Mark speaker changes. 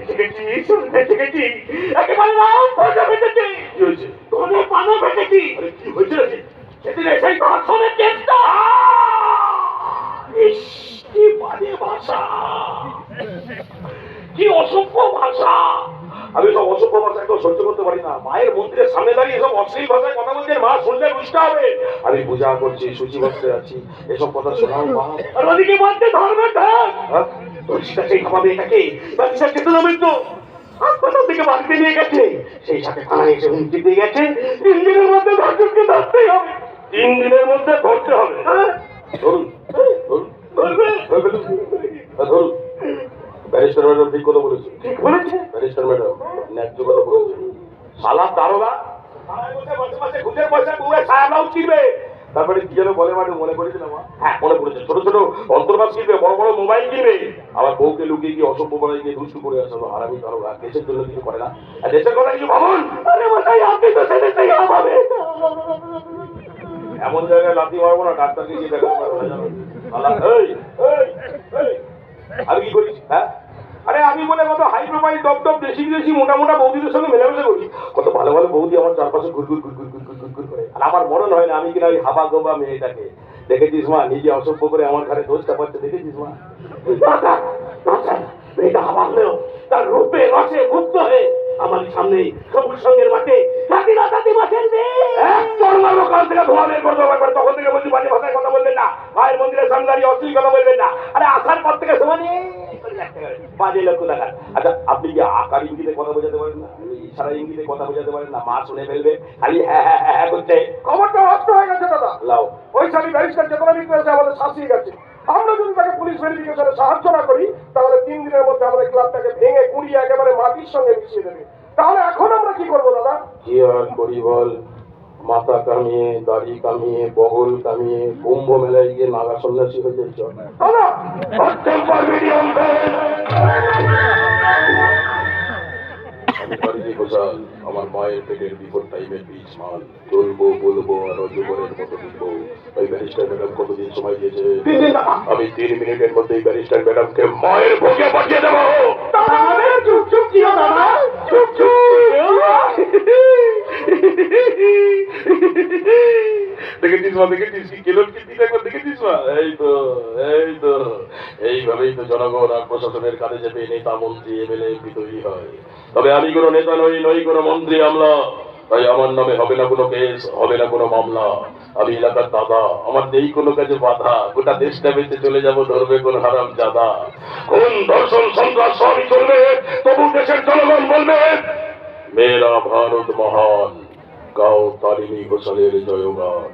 Speaker 1: এসে গেছি একেবারে রাম
Speaker 2: কি
Speaker 1: পানো বেঁচেছি
Speaker 2: কি হয়েছে?
Speaker 1: সেদিন সেই ধর্ষণের চেষ্টা ইস, বাজে ভাষা। কি অসভ্য ভাষা।
Speaker 2: আমি সব অসভ্য ভাষা একদম সহ্য করতে পারি না। মায়ের মন্দিরের সামনে দাঁড়িয়ে এসব অশ্লীল ভাষায় কথা বলছেন মা শুনলে বুঝতে হবে। আমি পূজা করছি সূচি বস্ত্রে আছি। এসব কথা শোনাও মা।
Speaker 1: আর ওদিকে বলতে ধর্মের ধান দর্শিতা সেই খাওয়াবে এটাকে বাচ্চার চেতনা মৃত্যু হাসপাতাল থেকে বাড়িতে নিয়ে গেছে। সেই সাথে থানায় এসে হুমকি দিয়ে গেছে। তিন দিনের মধ্যে ধর্ষককে ধরতেই হবে।
Speaker 2: তিন দিনের মধ্যে ধরতে হবে।
Speaker 1: হ্যাঁ?
Speaker 2: ধরুন। হ্যাঁ, ধরুন। ব্যারিস্টার ম্যাডাম ঠিক কথা বলেছে
Speaker 1: ঠিক বলেছে
Speaker 2: ব্যারিস্টার ম্যাডাম ন্যায্য কথা বলেছে শালা দারোগা ঘুষের পয়সা ছায়া ছিড়বে তারপরে কি যেন বলে মানে মনে করেছিলাম হ্যাঁ। মনে পড়েছে। ছোট ছোট অন্তর্বাস কিনবে বড় বড় মোবাইল কিনবে আবার বউকে লুকিয়ে গিয়ে অসভ্য বানাই গিয়ে দুষ্টু করে আসলো। হারামি দারোগা দেশের জন্য কিছু করে না। আর দেশের কথা কিছু ভাবুন?
Speaker 1: আরে মশাই আপনি তো সেটা হবে
Speaker 2: এমন জায়গায় লাথি মারবো না ডাক্তারকে গিয়ে দেখাতে পারব না এই, এই, আমি কি করিস? হ্যাঁ? আরে আমি বলে কত হাই প্রোফাইল টপ টপ দেশি বিদেশি মোটা মোটা বৌদিদের সঙ্গে মেলামেশা করি। কত ভালো ভালো বৌদি আমার চারপাশে ঘুরঘুর ঘুরঘুর ঘুরঘুর ঘুরঘুর করে আর আমার মরণ হয় না, আমি কিনা ওই হাবা গোবা মেয়েটাকে। দেখেছিস মা? নিজে অসভ্য করে আমার ঘরে দোষ চাপাচ্ছে দেখেছিস মা?
Speaker 1: মেয়েটা হাবা হলেও তার রূপে রসে মুক্ত হয়ে আমার সামনে সবুজ সঙ্গের মাঠে জাতি না জাতি মাছের
Speaker 2: এক চড় মারবো কাল থেকে ধোয়া বের করতে হবে একবার তখন থেকে বলছি বাজে ভাষায় কথা বলবেন না মায়ের মন্দিরের সামনে দাঁড়িয়ে অশ্লীল কথা বলবেন না আরে আসার পর থেকে সমানে বাজে লোক দেখার আচ্ছা আপনি কি আকার ইঙ্গিতে কথা বোঝাতে পারেন না? ইশারা ইঙ্গিতে কথা বোঝাতে পারেন না মা শুনে ফেলবে। খালি হ্যাঁ হ্যাঁ হ্যাঁ হ্যাঁ করছে।
Speaker 3: খবরটা নষ্ট হয়ে গেছে দাদা।
Speaker 2: লাও।
Speaker 3: ওই স্বামী ব্যারিস্টার বিক্রি হয়েছে আমাদের শাসিয়ে গেছে আমরা যদি তাকে পুলিশ ভেরিফিকেশনে সাহায্য না করি তাহলে তিন দিনের মধ্যে আমাদের ক্লাবটাকে ভেঙে কুড়িয়ে একেবারে মাটির সঙ্গে মিশিয়ে দেবে। তাহলে এখন আমরা কি করব দাদা?
Speaker 2: কি করি বল মাথা কামিয়ে দাড়ি কামিয়ে বগল কামিয়ে কুম্ভ মেলায় গিয়ে নাগা সন্ন্যাসী হয়ে আমার মায়ের পেটের বিপদ টাইমের বীজ মাল চলবো বলব আর অজগরের মতো দিব ওই ব্যারিস্টার ম্যাডাম কতদিন সময় দিয়েছে? আমি তিন মিনিটের মধ্যেই ব্যারিস্টার ম্যাডামকে মায়ের ভোগে পাঠিয়ে দেবো।
Speaker 1: তাহলে চুপ চুপ চুপ
Speaker 2: এই তো এই তো। এইভাবেই তো তৈরি হয়। তবে আমি কোনো নেতা নই নই কোনো মন্ত্রী আমলা তাই আমার নামে হবে না কোনো কেস, হবে না কোনো মামলা। আমি এলাকার দাদা, আমার নেই কোনো কাজে বাধা। গোটা দেশটা বেঁচে চলে যাব, ধরবে কোন হারাম জাদা। কোন দর্শন সন্ত্রাস, সবই চলবে। তবু দেশের জনগণ বলবে মেরা ভারত মহান গাও তারিণী ঘোষালের জয়গান।